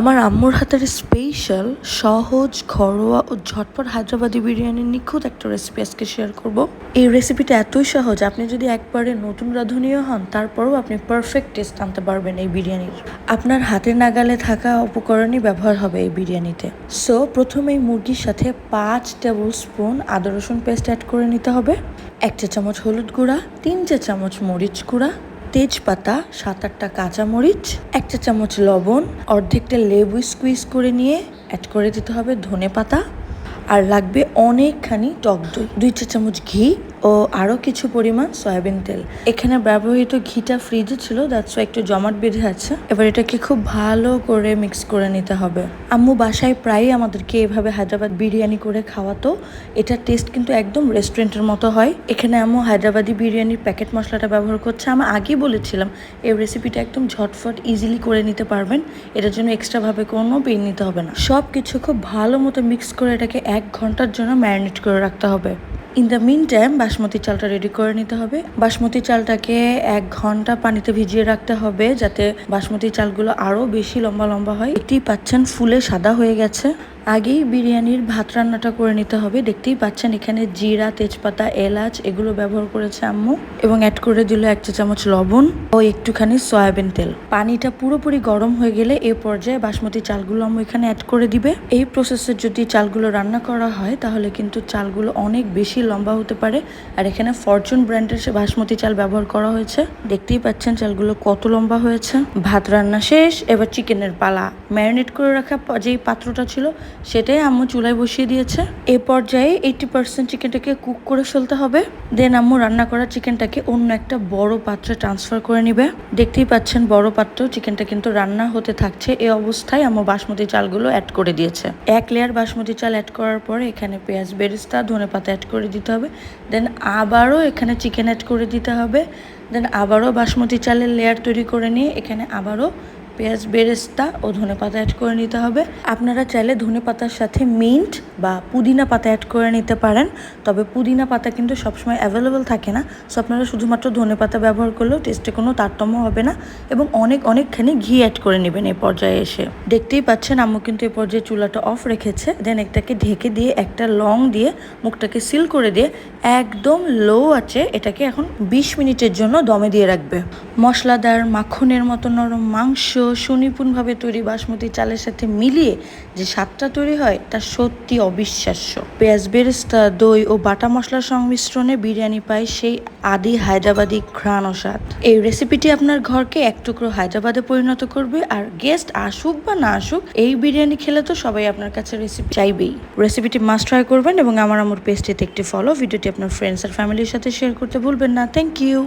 আমার আম্মুর হাতের স্পেশাল সহজ, ঘরোয়া ও ঝটপট হায়দ্রাবাদি বিরিয়ানির নিখুঁত একটা রেসিপি আজকে শেয়ার করব। এই রেসিপিটা এতই সহজ, আপনি যদি একবারে নতুন রাঁধুনিও হন, তারপরেও আপনি পারফেক্ট টেস্ট আনতে পারবেন এই বিরিয়ানির। আপনার হাতে নাগালে থাকা উপকরণই ব্যবহার হবে এই বিরিয়ানিতে। সো প্রথমে এই মুরগির সাথে পাঁচ টেবিল স্পুন আদা রসুন পেস্ট অ্যাড করে নিতে হবে। এক চা চামচ হলুদ গুঁড়া, তিন চা চামচ মরিচ গুঁড়া তেজপাতা, সাত আটটা কাঁচামরিচ, একটা চামচ লবণ, অর্ধেকটা লেবু স্কুইজ করে নিয়ে অ্যাড করে দিতে হবে ধনে পাতা আর লাগবে অনেকখানি টক দই, দুই চা চামচ ঘি ও আরও কিছু পরিমাণ সয়াবিন তেল। এখানে ব্যবহৃত ঘিটা ফ্রিজে ছিল দ্যাটস একটু জমাট বেঁধে আছে। এবার এটাকে খুব ভালো করে মিক্স করে নিতে হবে। আম্মু বাসায় প্রায়ই আমাদেরকে এভাবে হায়দ্রাবাদ বিরিয়ানি করে খাওয়াতো। এটার টেস্ট কিন্তু একদম রেস্টুরেন্টের মতো হয়। এখানে আম্মু হায়দ্রাবাদি বিরিয়ানির প্যাকেট মশলাটা ব্যবহার করছে। আমি আগেই বলেছিলাম, এই রেসিপিটা একদম ঝটফট ইজিলি করে নিতে পারবেন। এটার জন্য এক্সট্রাভাবে কোনো পেন নিতে হবে না। সব কিছু খুব ভালো মতো মিক্স করে এটাকে এক ঘণ্টার জন্য ম্যারিনেট করে রাখতে হবে। In the meantime basmati চালটা রেডি করে নিতে হবে। বাসমতি চালটাকে এক ঘণ্টা পানিতে ভিজিয়ে রাখতে হবে যাতে বাসমতি চালগুলো আরও বেশি লম্বা লম্বা হয়। এটি পাচ্ছেন, ফুলে সাদা হয়ে গেছে। আগেই বিরিয়ানির ভাত রান্নাটা করে নিতে হবে। দেখতেই পাচ্ছেন এখানে জিরা, তেজপাতা, এলাচ এগুলো ব্যবহার করেছে আম্মু এবং অ্যাড করে দিল এক চা চামচ লবণ ও একটুখানি সয়াবিন তেল। পানিটা পুরোপুরি গরম হয়ে গেলে এ পর্যায়ে বাসমতি চালগুলো আম্মু এখানে অ্যাড করে দিবে। এই প্রসেসে যদি চালগুলো রান্না করা হয়, তাহলে কিন্তু চালগুলো অনেক বেশি লম্বা হতে পারে। আর এখানে ফরচুন ব্র্যান্ডের সে বাসমতি চাল ব্যবহার করা হয়েছে। দেখতেই পাচ্ছেন চালগুলো কত লম্বা হয়েছে। ভাত রান্না শেষ, এবার চিকেনের পালা। ম্যারিনেট করে রাখা যেই পাত্রটা ছিল, সেটাই আম্মু চুলায় বসিয়ে দিয়েছে। এ পর্যায়ে এইটি পার্সেন্ট চিকেনটাকে কুক করে ফেলতে হবে। দেন আম্মু রান্না করা চিকেনটাকে অন্য একটা বড় পাত্রে ট্রান্সফার করে নিবে। দেখতেই পাচ্ছেন বড় পাত্র, চিকেনটা কিন্তু রান্না হতে থাকছে। এ অবস্থায় আম্মু বাসমতি চালগুলো অ্যাড করে দিয়েছে। এক লেয়ার বাসমতি চাল অ্যাড করার পরে এখানে পেঁয়াজ, বেরেস্তা, ধনে পাতা অ্যাড করে দিতে হবে। দেন আবারও এখানে চিকেন অ্যাড করে দিতে হবে। দেন আবারও বাসমতি চালের লেয়ার তৈরি করে নিয়ে এখানে আবারও পেঁয়াজ বেরেস্তা ও ধনে পাতা অ্যাড করে নিতে হবে। আপনারা চাইলে ধনে পাতার সাথে মিন্ট বা পুদিনা পাতা অ্যাড করে নিতে পারেন। তবে পুদিনা পাতা কিন্তু সবসময় অ্যাভেলেবল থাকে না। সো আপনারা শুধুমাত্র ধনে পাতা ব্যবহার করলেও টেস্টে কোনো তারতম্য হবে না এবং অনেক, অনেকখানি ঘি অ্যাড করে নেবেন এই পর্যায়ে এসে। দেখতেই পাচ্ছেন আম্মু কিন্তু এই পর্যায়ে চুলাটা অফ রেখেছে। দেন একটাকে ঢেকে দিয়ে একটা লং দিয়ে মুখটাকে সিল করে দিয়ে একদম লো আছে এটাকে এখন বিশ মিনিটের জন্য দমে দিয়ে রাখবে। মশলাদার, মাখনের মতো নরম মাংস সুনিপুণভাবে তৈরি বাসমতি চালের সাথে মিলিয়ে যে স্বাদটা তৈরি হয়, তা সত্যি অবিশ্বাস্য। পেঁয়াজ, বেরেস্তা, দই ও বাটা মশলার সংমিশ্রণে বিরিয়ানি পায় সেই আদি হায়দ্রাবাদি ঘ্রাণ ও স্বাদ। এই রেসিপিটি আপনার ঘরকে এক টুকরো হায়দ্রাবাদে পরিণত করবে, আর গেস্ট আসুক বা না আসুক, এই বিরিয়ানি খেলে তো সবাই আপনার কাছে রেসিপি চাইবেই। রেসিপিটি মাস্ট ট্রাই করবেন এবং আমার আমার পেজটিতে একটি ফলো ভিডিওটি আপনার ফ্রেন্ডস আর ফ্যামিলির সাথে শেয়ার করতে ভুলবেন না। Thank you